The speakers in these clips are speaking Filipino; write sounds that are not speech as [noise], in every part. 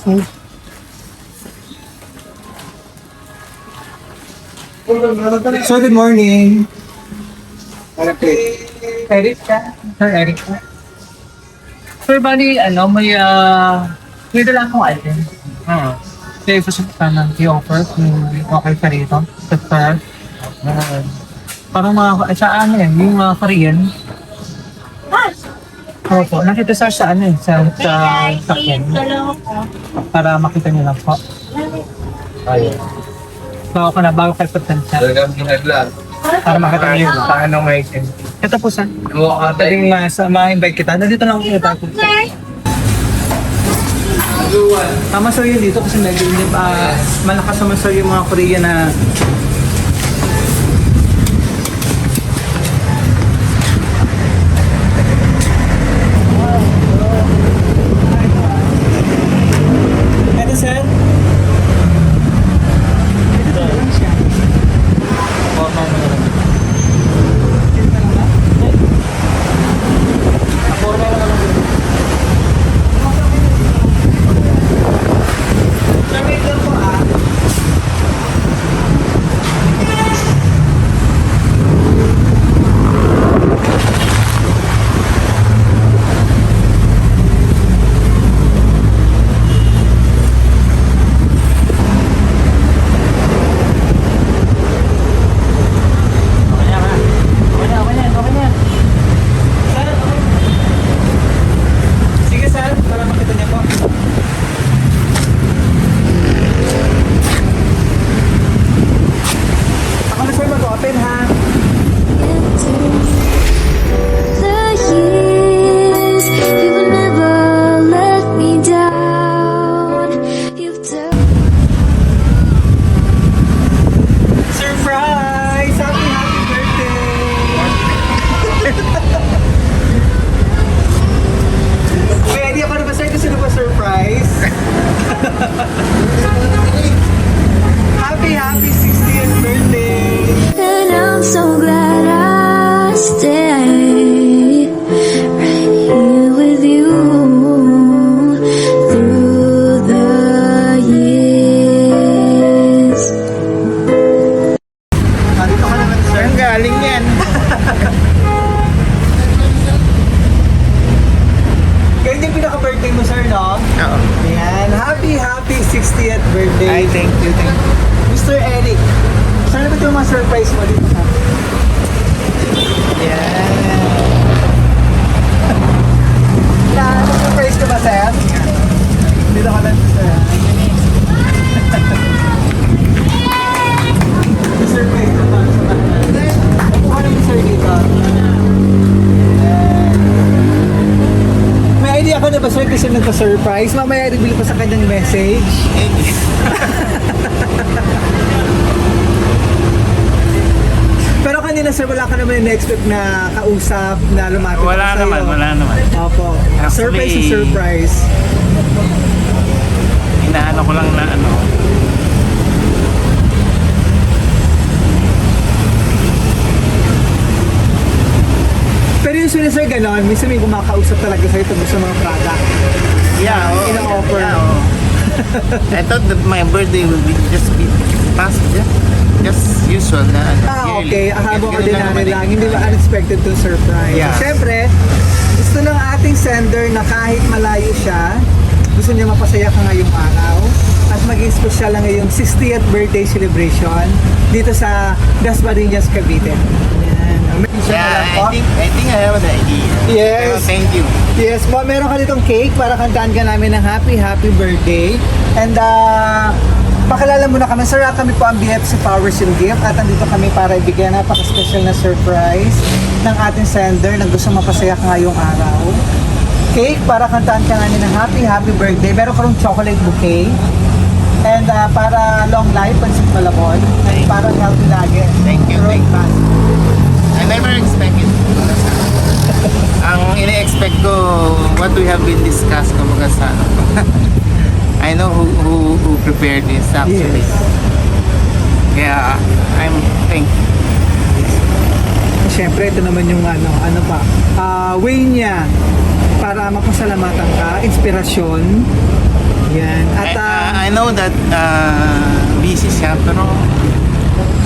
Okay. So, good morning. Eric ka? Sir Eric ka? Sir, bali, ano, may, ah, may dala akong item. Oo. Kaya gusto sa ng i-offer kung okay ka rito. Sa sir. Ah, parang mga, sa ano yan, yung mga Korean. Opo, nakita sir sa ano eh, sa, sa sakyan. Para makita niyo lang po. Ayun. Bago ka na, bago kayo pagtansya. Talagang ginaglan. Para makita niyo yung paano ng item. Ito po sir. Ka tayo. Pwedeng mas, ma-invite kita. Nandito lang ako kita. Tama sir yun dito kasi medyo uh, malakas naman sir yung mga Korean na galing yan? [laughs] Ganyan yung pinaka-birthday mo sir, no? Oo. Ayan, happy, happy 60th birthday! Ay, thank you, thank you. Mr. Eric, saan ba ito mga surprise mo dito sa Yan. Na, surprise ka ba, sir? Dito ka lang, sir. [laughs] ba? Naman, sir, dito. May idea ka na ba, sir, kasi nagpa-surprise? Mamaya reveal ko sa kanyang message. [laughs] Pero kanina, sir, wala ka naman na-expect na kausap, na lumapit Wala sa'yo. naman, wala naman. Opo. Actually- surprise is surprise. Inaano ko lang na ano, usually sir, ganon, minsan may kumakausap talaga sa'yo tungkol sa mga product. yeah, oh, Ina-offer. Yeah, oh. I thought that my birthday will be just be past just, just usual na ano. Ah, okay. Habang Ganun ordinary naman eh. lang, hindi ba unexpected to surprise? Yeah. Siyempre, gusto ng ating sender na kahit malayo siya, gusto niya mapasaya ka ngayong araw at maging special ang ngayong 60th birthday celebration dito sa Dasmariñas, Cavite. Amazing Yeah, po. I think I think I have an idea. Yes. Pero thank you. Yes, mo meron ka ditong cake para kantaan ka namin ng happy, happy birthday. And uh, pakilala muna kami. Sir, kami po ang BFC Powers and Gift at andito kami para ibigyan napaka-special na surprise ng ating sender na gusto mapasaya ka ngayong araw. Cake para kantaan ka namin ng happy, happy birthday. Meron ka rin chocolate bouquet. And uh, para long life, pansit malabon. And para healthy lagi. Thank you, Road thank you. I never expected. Ang ine-expect ko, what we have been discussed kumbaga sa [laughs] I know who, who, who prepared this actually. Yes. Kaya, I'm thankful. Siyempre, ito naman yung ano, ano pa, ah, way niya para mapasalamatan ka, inspirasyon, Yan. At I, ah, I know that uh, busy siya, pero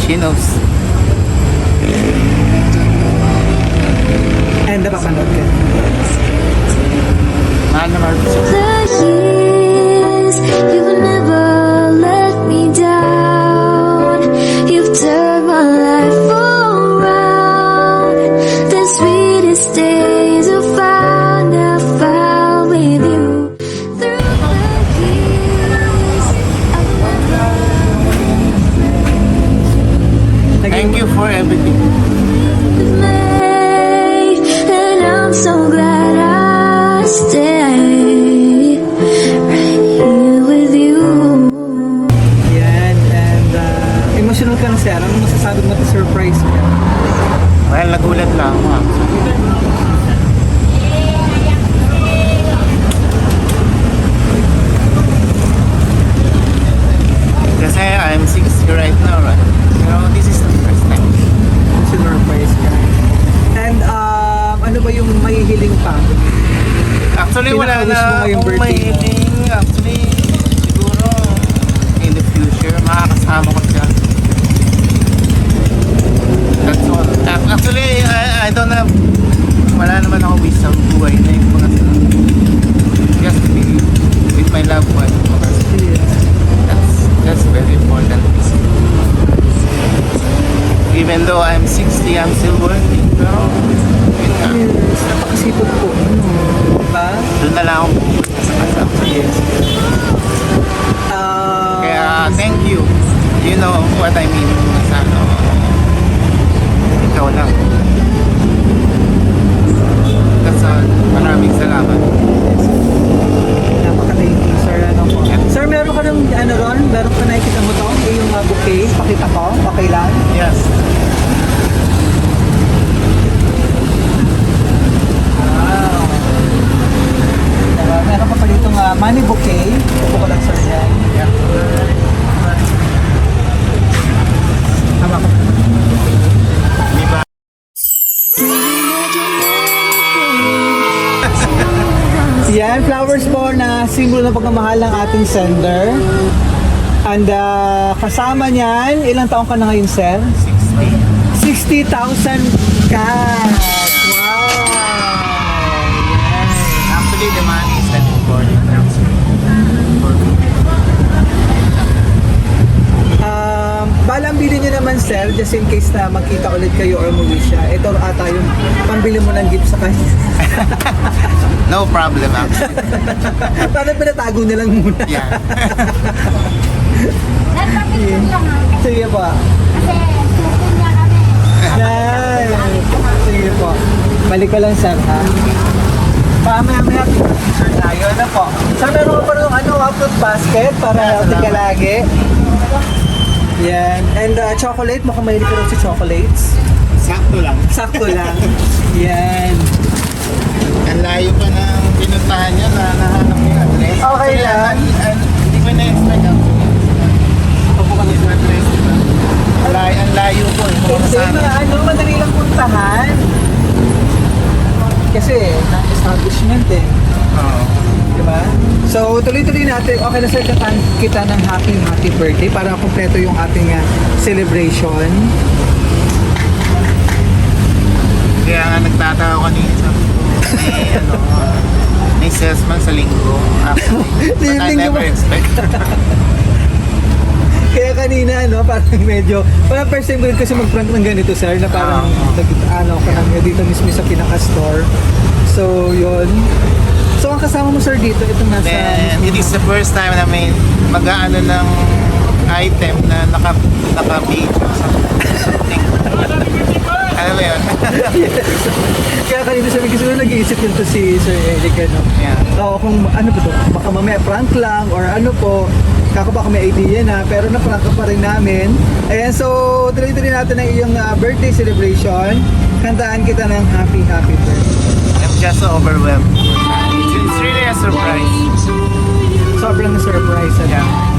she knows. And napapanood ka. Yan, flowers po na simbolo ng pagmamahal ng ating sender. And uh, kasama niyan, ilang taong ka na ngayon, sir? 60. 60,000 cash! Wow! Yan. Actually, the money is not important. Um, balang bilhin nyo naman sir, just in case na magkita ulit kayo or umuwi siya. Ito ata yung pambili mo ng gift sa kanya. [laughs] No problem actually. [laughs] Parang pinatago na lang muna. Yeah. [laughs] Nagpapicture lang ha. Sige po. Kasi niya kami. Yan. Sige po. Balik ko lang sir ha. Pamaya-maya picture tayo na po. Sir, meron pa rin ano, fruit basket para healthy ka lagi. Yan. And uh, chocolate, mukhang mahilig ka rin sa chocolates. Sakto lang. Sakto lang. [laughs] Yan. Ang layo pa ng pinuntahan nyo na nahanap yung address. Okay Kaya, lang. an- an- Hindi ko na-expect. Ako kami sa address, ba? Ang layo, ang layo po eh. Hindi na, ano, madali lang puntahan. Kasi, na-establishment eh. Oo. Diba? So, tuloy-tuloy natin. Okay na sir, katan kita ng happy, happy birthday para kumpleto yung ating ah, celebration. Kaya nga nagtataka ko kanina sa may ano, may salesman sa linggo. Actually, [laughs] but I never expect. Kaya kanina, no, parang medyo, parang first time ko rin kasi mag-prank ng ganito, sir, na parang, Ah. nag, ano, ka lang dito mismo sa pinaka-store. So, yun. So, ang kasama mo, sir, dito, itong nasa... Then, it is the first time na may mag-aano ng item na naka, naka-video sa [laughs] something. Alam mo yun? [laughs] Kaya kanina sabi ko, siguro nag-iisip yun to si Sir Eric, ano. yeah. Oo, kung ano ba to, baka mamaya prank lang or ano po, kako baka may idea na, pero na-prank ka pa rin namin. Ayan, so tuloy-tuloy natin ang iyong ah, birthday celebration. Kantaan kita ng happy, happy birthday. I'm just overwhelmed. It's, it's really a surprise. Sobrang surprise. Ano? Yeah.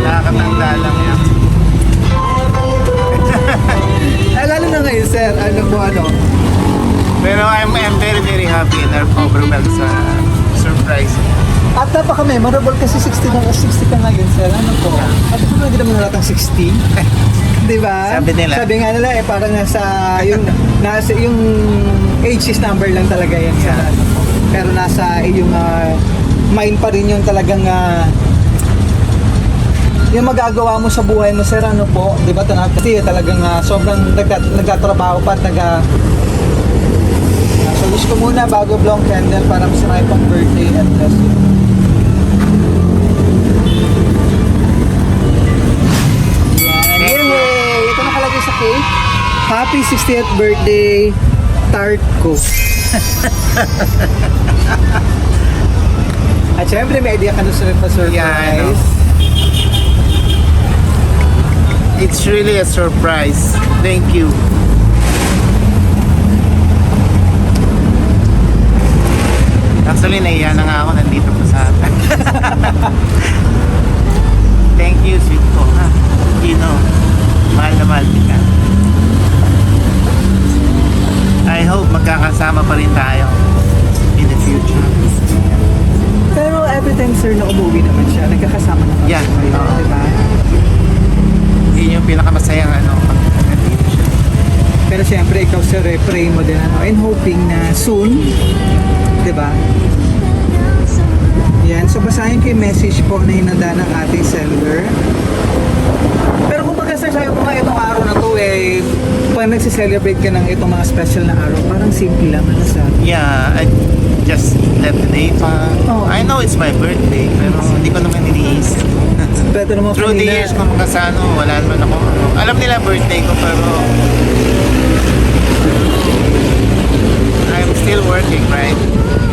Nakakatanda lang yan. [laughs] Ah, lalo na ngayon, sir, ano po, ano, Pero I'm, I'm very, very happy and overwhelmed sa surprise. At napaka-memorable kasi 60 na 60 ka ngayon, sir. Ano po? At ito hindi naman nalatang 60. Di ba? Sabi nila. Sabi nga nila eh, parang nasa yung nasa yung age is number lang talaga yan sa Yeah. ano po. Pero nasa iyong ah, mind pa rin yung talagang ah, yung magagawa mo sa buhay mo sir ano po, 'di ba? Tanat kasi talagang ah, sobrang nagtat nagtatrabaho pa at naga So wish ko muna bago blow ang candle para mas marami pang birthday and bless you. Yan. Yay! Ito nakalagay sa cake. Happy 60th birthday, tart ko. [laughs] At syempre may idea ka na sa surprise. Yeah, I know. It's really a surprise. Thank you. Actually, naiya na nga ako nandito pa sa atin. [laughs] Thank you, sweet ko. Ha? You know, mahal na mahal kita. I hope magkakasama pa rin tayo in the future. Pero every time sir na umuwi naman siya, nagkakasama naman Yeah. siya kayo, di ba? Yun yung pinakamasayang ano, pag nandito siya. Pero syempre ikaw sir, eh, pray mo din ano, and hoping na soon, di ba? Yan, so basahin ko yung message po na hinanda ng ating sender. Pero kung pagka sir, sabi mo nga itong araw na to eh, pag nagsi-celebrate ka ng itong mga special na araw, parang simple lang ano sa Yeah, I just let the day pass. Oh. I know it's my birthday, pero hindi ko naman iniisip. Pero naman Through the years, kung sa ano, wala naman ako. Ano. Alam nila birthday ko, pero I'm still working, right?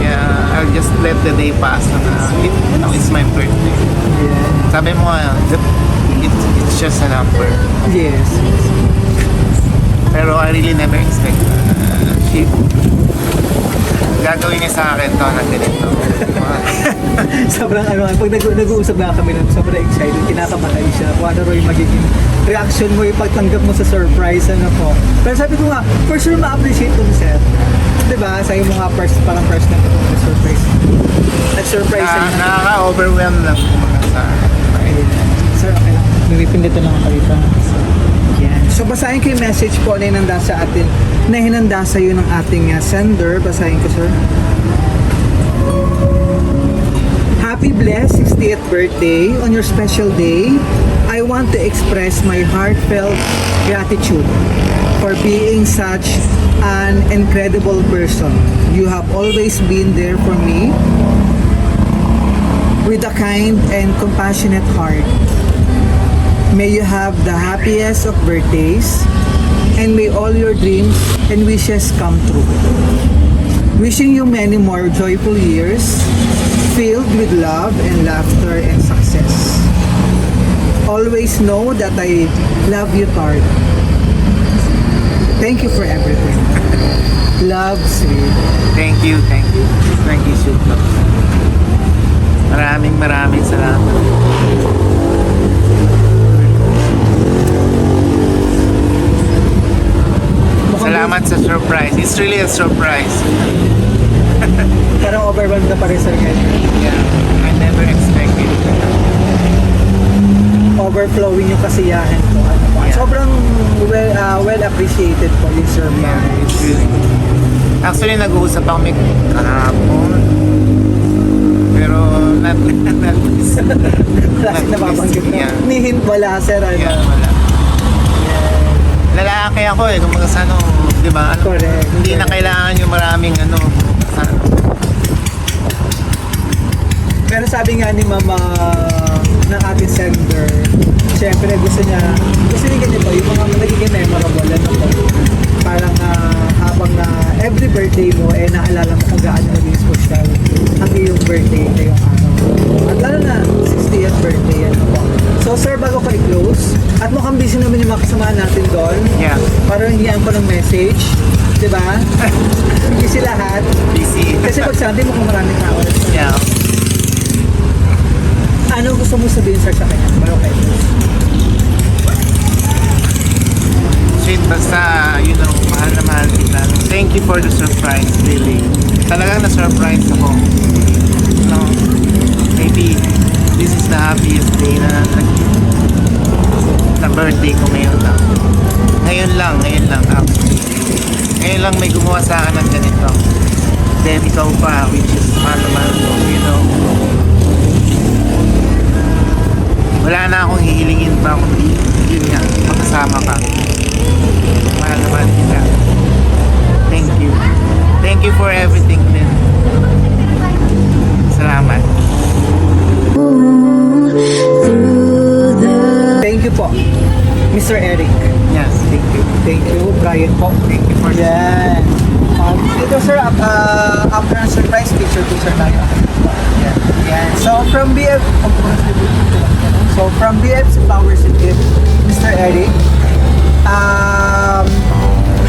Yeah, I'll just let the day pass na it, you know, it's my birthday. Yeah. Sabi mo, the, it's, it's just a number. Yes. Pero I really never expect uh, she gagawin niya sa akin to na ganito. [laughs] sobrang ano, pag nag- nag-uusap na kami nun, sobrang excited, kinakabahay siya. Kung ano raw yung magiging reaction mo, yung pagtanggap mo sa surprise, ano po. Pero sabi ko nga, for sure ma-appreciate ko sir. Diba? Sabi mo nga, first, parang first na ito surprise. Nag-surprise Na, na. nakaka-overwhelm lang kumbaga sa Ayun. Sir, okay lang. Lumipindito lang ako dito. So. So, basahin ko yung message po na hinanda sa atin, na hinanda sa iyo ng ating uh, sender. Basahin ko, sir. Happy blessed 60th birthday on your special day. I want to express my heartfelt gratitude for being such an incredible person. You have always been there for me with a kind and compassionate heart. May you have the happiest of birthdays and may all your dreams and wishes come true. Wishing you many more joyful years filled with love and laughter and success. Always know that I love you, Tart. Thank you for everything. Love, Sid. Thank you, thank you. Thank you, Sweet. Maraming maraming salamat. Salamat sa surprise. It's really a surprise. [laughs] Parang overwhelmed na pa rin, sir, ngayon. Yeah, I never expected. overflowing yung kasiyahan ko. Ano po. Yeah. Sobrang well uh, well appreciated po yung Yeah, surprise. it's really good. Actually, nag-uusap kami kahapon. Pero, not, [laughs] not, Kasi [laughs] nababanggit na. Yeah. Ni hint wala, sir. Ano? Yeah, wala. Lalaki ako eh, kung sa ano, di ba? Ano, Correct. Hindi na kailangan yung maraming ano, sa, Pero sabi nga ni Mama ng ating sender, syempre gusto niya, gusto niya ganito, yung mga nagiging memorable, ano po. Parang ah, habang na every birthday mo, eh naalala mo kung gaano naging social ang iyong birthday ngayong araw. At lalo na, 60th birthday, ano po. So sir, bago ko i-close, at mukhang busy naman yung mga natin doon. yeah, Parang hiyaan ko ng message, di ba? [laughs] busy lahat. busy. Kasi pag Sunday, mukhang maraming tao. yeah. Ano gusto mo sabihin sir sa kanya? Bago kayo. Sweet, basta, you know, mahal na mahal kita. Thank you for the surprise. surprise, really. Talagang na-surprise ako. No, maybe this is the happiest day na na birthday ko ngayon lang. Ngayon lang, ngayon lang actually. Ngayon lang may gumawa sa akin ng ganito. Then ikaw pa, which is mahal na mahal ko, you know. Wala na akong hihilingin pa kundi yun nga, makasama ka. Mahal na mahal kita. Thank you. Thank you for everything din. Salamat. Thank you po. Mr. Eric. Yes, thank you. Thank you, Brian po. Thank you for Yan. Um, ito sir, uh, after ng surprise picture picture tayo. Yan. Yan. So from BF, so from BFC Powers and Gift, Mr. Eric, um,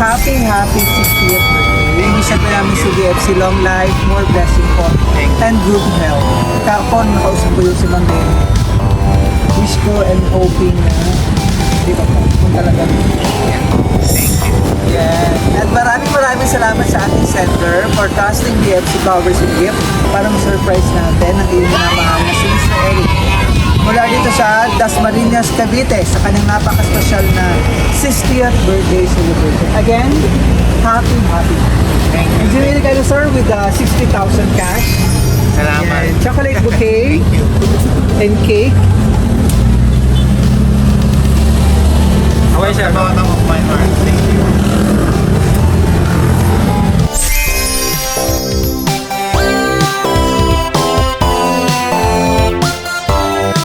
happy, happy 60th birthday. Wish natin namin si BFC long life, more blessing po, and good health. Kapon, nakausap ko yun si Nene. Wish ko and hoping na, di ba po, kung talagang Thank you. Yan. At maraming maraming salamat sa ating center for trusting BFC Powers and Gift para ma-surprise natin ang iyong minamahal na si Mr. Eric. Mula dito sa Dasmariñas, Cavite sa kanyang napaka-special na 60th birthday celebration. Again, happy, happy. Thank you. Enjoy kayo sir with the 60,000 cash. Salamat. Yan. Chocolate bouquet [laughs] Thank you. and cake. From the bottom of my heart. Thank